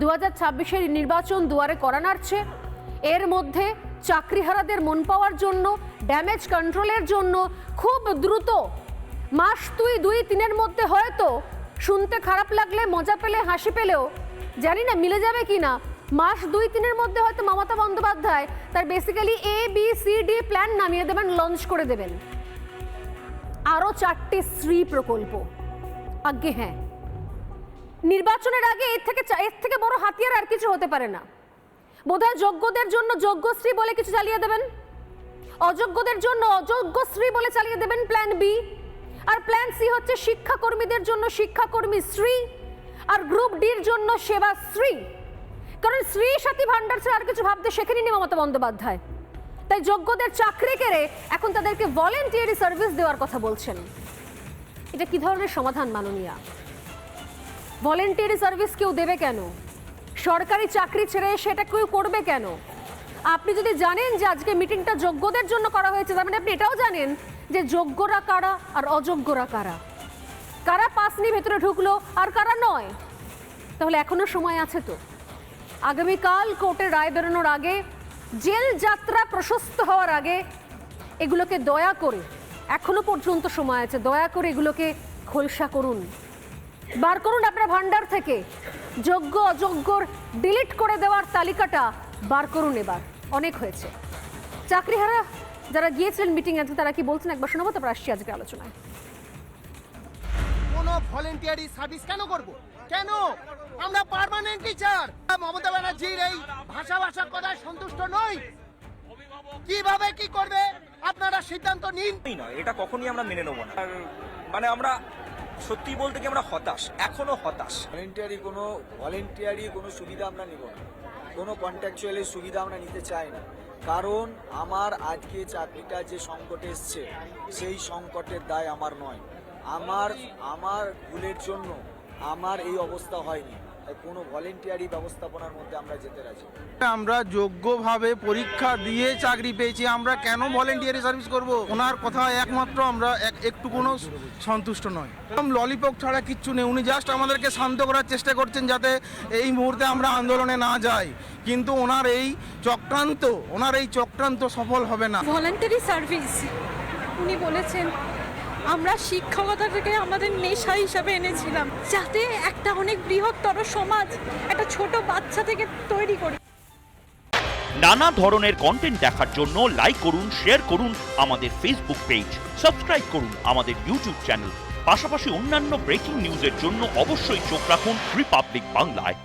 দু হাজার ছাব্বিশের নির্বাচন দুয়ারে করা নাড়ছে। এর মধ্যে চাকরিহারাদের মন পাওয়ার জন্য ড্যামেজ কন্ট্রোলের জন্য খুব দ্রুত। মাস দুই দুই, তিনের মধ্যে হয়তো শুনতে খারাপ লাগলে, মজা পেলে, হাসি পেলেও, জানি না মিলে যাবে কি না। মাস দুই, তিনের মধ্যে হয়তো মমতা বন্দ্যোপাধ্যায় তার basically A B C D plan নামিয়ে দেবেন লঞ্চ করে দেবেন। আরও চারটি শ্রী প্রকল্প। আজ্ঞে হ্যাঁ। নির্বাচনের আগে এর থেকে এর থেকে বড় হাতিয়ার আর কিছু হতে পারে না। বোধহয় যোগ্যদের জন্য যোগ্যশ্রী বলে কিছু চালিয়ে দেবেন। অযোগ্যদের জন্য অযোগ্যশ্রী বলে চালিয়ে দেবেন প্ল্যান বি আর প্ল্যান সি হচ্ছে শিক্ষাকর্মীদের জন্য শিক্ষাকর্মী শ্রী আর গ্রুপ ডির জন্য সেবা শ্রী কারণ শ্রী সাথী ভান্ডার ছাড়া আর কিছু ভাবতে শেখেনি মমতা বন্দ্যোপাধ্যায়। তাই যোগ্যদের চাকরি কেড়ে এখন তাদেরকে ভলেন্টিয়ারি সার্ভিস দেওয়ার কথা বলছেন। এটা কি ধরনের সমাধান মাননীয়া? ভলেন্টিয়ারি সার্ভিস কেউ দেবে কেন? সরকারি চাকরি ছেড়ে সেটা কেউ করবে কেন? আপনি যদি জানেন যে আজকে মিটিংটা যোগ্যদের জন্য করা হয়েছে, তার মানে আপনি এটাও জানেন যে যোগ্যরা কারা আর অযোগ্যরা কারা? কারা পাস নিয়ে ভেতরে ঢুকলো আর কারা নয়? তাহলে এখনও সময় আছে তো। আগামীকাল কোর্টে রায় বেরোনোর আগে, জেল যাত্রা প্রশস্ত হওয়ার আগে এগুলোকে দয়া করে, এখনও পর্যন্ত সময় আছে, দয়া করে এগুলোকে খোলসা করুন। বার করুন আপনার ভান্ডার থেকে। যোগ্য অযোগ্যর ডিলিট করে দেওয়ার তালিকাটা বার করুন এবার। অনেক হয়েছে। চাকরিহারা যারা গিয়েছিলেন মিটিং আছে তারা কি বলছেন? একবার শোনাবো তারপর আসছি আজকে আলোচনায়। কোনো ভলেন্টিয়ারি সার্ভিস কেন করব? কেন? আমরা পার্মানেন্ট টিচার মমতা ব্যানার্জির এই ভাষা ভাষার কথায় সন্তুষ্ট নই। কীভাবে কি করবে? আপনারা সিদ্ধান্ত নিন। এটা কখনই আমরা মেনে নেব না। মানে আমরা সত্যি বলতে কি আমরা হতাশ? এখনও হতাশ। ভলেন্টিয়ারি কোনো ভলেন্টিয়ারি কোনো সুবিধা আমরা নিব না। কোনো কন্ট্রাকচুয়ালের সুবিধা আমরা নিতে চাই না। কারণ আমার আজকে চাকরিটা যে সংকটে এসছে, সেই সংকটের দায় আমার নয়। আমার আমার ভুলের জন্য আমার এই অবস্থা হয়নি। তাই কোনো ভলেন্টিয়ারি ব্যবস্থাপনার মধ্যে আমরা যেতে রাজি আমরা যোগ্যভাবে পরীক্ষা দিয়ে চাকরি পেয়েছি আমরা কেন ভলেন্টিয়ারি সার্ভিস করব? ওনার কথা একমাত্র আমরা এক- একটু কোনো সন্তুষ্ট নয়। ললিপপ ছাড়া কিচ্ছু নেই উনি জাস্ট আমাদেরকে শান্ত করার চেষ্টা করছেন যাতে এই মুহূর্তে আমরা আন্দোলনে না যাই। কিন্তু ওনার এই চক্রান্ত ওনার এই চক্রান্ত সফল হবে না। ভলেন্টারি সার্ভিস উনি বলেছেন আমরা শিক্ষকতাটাকে আমাদের নেশা হিসাবে এনেছিলাম, যাতে একটা অনেক বৃহত্তর সমাজ একটা ছোট বাচ্চা থেকে তৈরি করি। নানা ধরনের কন্টেন্ট দেখার জন্য লাইক করুন শেয়ার করুন আমাদের ফেসবুক পেজ সাবস্ক্রাইব করুন আমাদের ইউটিউব চ্যানেল পাশাপাশি অন্যান্য ব্রেকিং নিউজের জন্য অবশ্যই চোখ রাখুন রিপাবলিক বাংলায়